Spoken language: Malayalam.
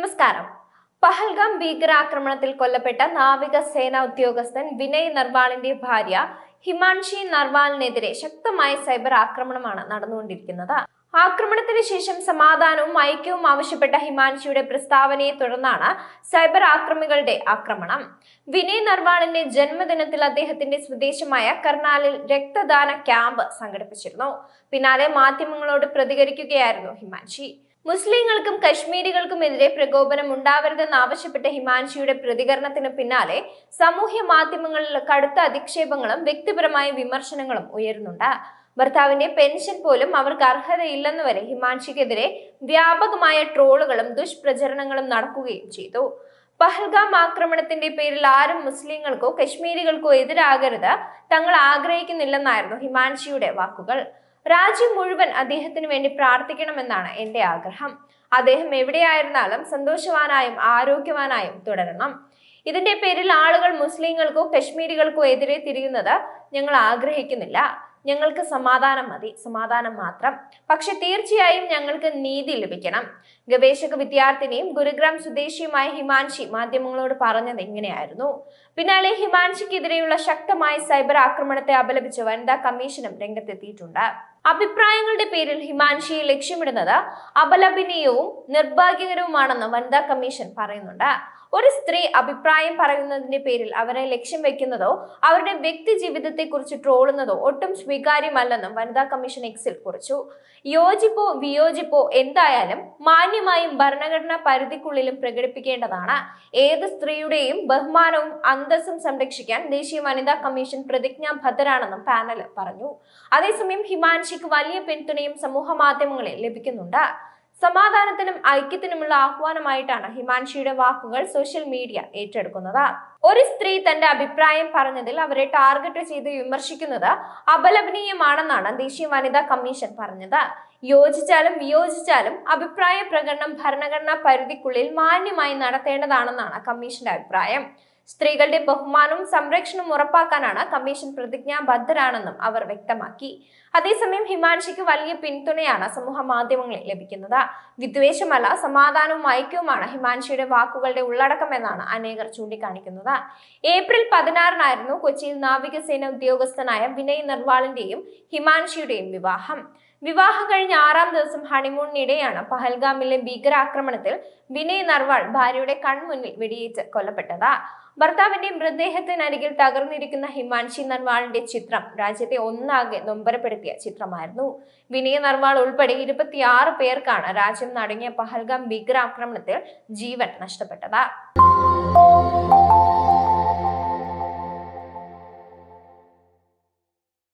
നമസ്കാരം. പഹൽഗാം ഭീകരാക്രമണത്തിൽ കൊല്ലപ്പെട്ട നാവിക സേനാ ഉദ്യോഗസ്ഥൻ വിനയ് നർവാളിന്റെ ഭാര്യ ഹിമാൻഷി നർവാളിനെതിരെ ശക്തമായ സൈബർ ആക്രമണമാണ് നടന്നുകൊണ്ടിരിക്കുന്നത്. ആക്രമണത്തിന് ശേഷം സമാധാനവും ഐക്യവും ആവശ്യപ്പെട്ട ഹിമാൻഷിയുടെ പ്രസ്താവനയെ തുടർന്നാണ് സൈബർ ആക്രമികളുടെ ആക്രമണം. വിനയ് നർവാളിന്റെ ജന്മദിനത്തിൽ അദ്ദേഹത്തിന്റെ സ്വദേശമായ കർണാലിൽ രക്തദാന ക്യാമ്പ് സംഘടിപ്പിച്ചിരുന്നു. പിന്നാലെ മാധ്യമങ്ങളോട് പ്രതികരിക്കുകയായിരുന്നു ഹിമാൻഷി. മുസ്ലിങ്ങൾക്കും കശ്മീരികൾക്കുമെതിരെ പ്രകോപനം ഉണ്ടാവരുതെന്ന് ആവശ്യപ്പെട്ട ഹിമാൻഷിയുടെ പ്രതികരണത്തിന് പിന്നാലെ സാമൂഹ്യ മാധ്യമങ്ങളിൽ കടുത്ത അധിക്ഷേപങ്ങളും വ്യക്തിപരമായ വിമർശനങ്ങളും ഉയരുന്നുണ്ട്. ഭർത്താവിന്റെ പെൻഷൻ പോലും അവർക്ക് അർഹതയില്ലെന്ന് വരെ ഹിമാൻഷിക്കെതിരെ വ്യാപകമായ ട്രോളുകളും ദുഷ്പ്രചരണങ്ങളും നടക്കുകയും ചെയ്തു. പഹൽഗാം ആക്രമണത്തിന്റെ പേരിൽ ആരും മുസ്ലിങ്ങൾക്കോ കശ്മീരികൾക്കോ എതിരാകരുത് തങ്ങൾ ആഗ്രഹിക്കുന്നില്ലെന്നായിരുന്നു ഹിമാൻഷിയുടെ വാക്കുകൾ. രാജ്യം മുഴുവൻ അദ്ദേഹത്തിന് വേണ്ടി പ്രാർത്ഥിക്കണമെന്നാണ് എന്റെ ആഗ്രഹം. അദ്ദേഹം എവിടെയായിരുന്നാലും സന്തോഷവാനായും ആരോഗ്യവാനായും തുടരണം. ഇതിന്റെ പേരിൽ ആളുകൾ മുസ്ലിങ്ങൾക്കോ കശ്മീരികൾക്കോ എതിരെ തിരിയുന്നത് ഞങ്ങൾ ആഗ്രഹിക്കുന്നില്ല. ഞങ്ങൾക്ക് സമാധാനം മതി സമാധാനം മാത്രം. പക്ഷെ തീർച്ചയായും ഞങ്ങൾക്ക് നീതി ലഭിക്കണം. ഗവേഷക വിദ്യാർത്ഥിനിയും ഗുരുഗ്രാം സ്വദേശിയുമായ ഹിമാൻഷി മാധ്യമങ്ങളോട് പറഞ്ഞത് ഇങ്ങനെയായിരുന്നു. പിന്നാലെ ഹിമാൻഷിക്കെതിരെയുള്ള ശക്തമായ സൈബർ ആക്രമണത്തെ അപലപിച്ച് വനിതാ കമ്മീഷനും രംഗത്തെത്തിയിട്ടുണ്ട്. അഭിപ്രായങ്ങളുടെ പേരിൽ ഹിമാൻഷിയെ ലക്ഷ്യമിടുന്നത് അപലപനീയവും നിർഭാഗ്യകരവുമാണെന്ന് വനിതാ കമ്മീഷൻ പറയുന്നുണ്ട്. ഒരു സ്ത്രീ അഭിപ്രായം പറയുന്നതിന്റെ പേരിൽ അവരെ ലക്ഷ്യം വെക്കുന്നതോ അവരുടെ വ്യക്തി ജീവിതത്തെ കുറിച്ച് ട്രോളുന്നതോ ഒട്ടും സ്വീകാര്യമല്ലെന്നും വനിതാ കമ്മീഷൻ എക്സിൽ കുറിച്ചു. യോജിപ്പോ വിയോജിപ്പോ എന്തായാലും മാന്യമായും ഭരണഘടനാ പരിധിക്കുള്ളിലും പ്രകടിപ്പിക്കേണ്ടതാണ്. ഏത് സ്ത്രീയുടെയും ബഹുമാനവും അന്തസ്സും സംരക്ഷിക്കാൻ ദേശീയ വനിതാ കമ്മീഷൻ പ്രതിജ്ഞാബദ്ധരാണെന്നും പാനൽ പറഞ്ഞു. അതേസമയം ഹിമാൻഷിക്ക് വലിയ പിന്തുണയും സമൂഹ മാധ്യമങ്ങളിൽ ലഭിക്കുന്നുണ്ട്. സമാധാനത്തിനും ഐക്യത്തിനുമുള്ള ആഹ്വാനമായിട്ടാണ് ഹിമാൻഷിയുടെ വാക്കുകൾ സോഷ്യൽ മീഡിയ ഏറ്റെടുക്കുന്നത്. ഒരു സ്ത്രീ തന്റെ അഭിപ്രായം പറഞ്ഞതിൽ അവരെ ടാർഗറ്റ് ചെയ്ത് വിമർശിക്കുന്നത് അപലപനീയമാണെന്നാണ് ദേശീയ വനിതാ കമ്മീഷൻ പറഞ്ഞത്. യോജിച്ചാലും വിയോജിച്ചാലും അഭിപ്രായ പ്രകടനം ഭരണഘടനാ പരിധിക്കുള്ളിൽ മാന്യമായി നടത്തേണ്ടതാണെന്നാണ് കമ്മീഷന്റെ അഭിപ്രായം. സ്ത്രീകളുടെ ബഹുമാനവും സംരക്ഷണവും ഉറപ്പാക്കാനാണ് കമ്മീഷൻ പ്രതിജ്ഞാബദ്ധരാണെന്നും അവർ വ്യക്തമാക്കി. അതേസമയം ഹിമാൻഷിക്ക് വലിയ പിന്തുണയാണ് സമൂഹ മാധ്യമങ്ങളിൽ ലഭിക്കുന്നത്. വിദ്വേഷമല്ല സമാധാനവും ഐക്യവുമാണ് ഹിമാൻഷിയുടെ വാക്കുകളുടെ ഉള്ളടക്കമെന്നാണ് അനേകർ ചൂണ്ടിക്കാണിക്കുന്നത്. ഏപ്രിൽ പതിനാറിനായിരുന്നു കൊച്ചിയിൽ നാവികസേന ഉദ്യോഗസ്ഥനായ വിനയ് നർവാളിന്റെയും ഹിമാൻഷിയുടെയും വിവാഹം. വിവാഹം കഴിഞ്ഞ ആറാം ദിവസം ഹണിമൂണിനിടെയാണ് പഹൽഗാമിലെ ഭീകരാക്രമണത്തിൽ വിനയ് നർവാൾ ഭാര്യയുടെ കൺമുന്നിൽ വെടിയേറ്റ് കൊല്ലപ്പെട്ടത്. ഭർത്താവിന്റെ മൃതദേഹത്തിനരികിൽ തകർന്നിരിക്കുന്ന ഹിമാൻഷി നർവാളിന്റെ ചിത്രം രാജ്യത്തെ ഒന്നാകെ നൊമ്പരപ്പെടുത്തിയ ചിത്രമായിരുന്നു. വിനയ് നർവാൾ ഉൾപ്പെടെ ഇരുപത്തിയാറ് പേർക്കാണ് രാജ്യം നടങ്ങിയ പഹൽഗാം ഭീകരാക്രമണത്തിൽ ജീവൻ നഷ്ടപ്പെട്ടത്.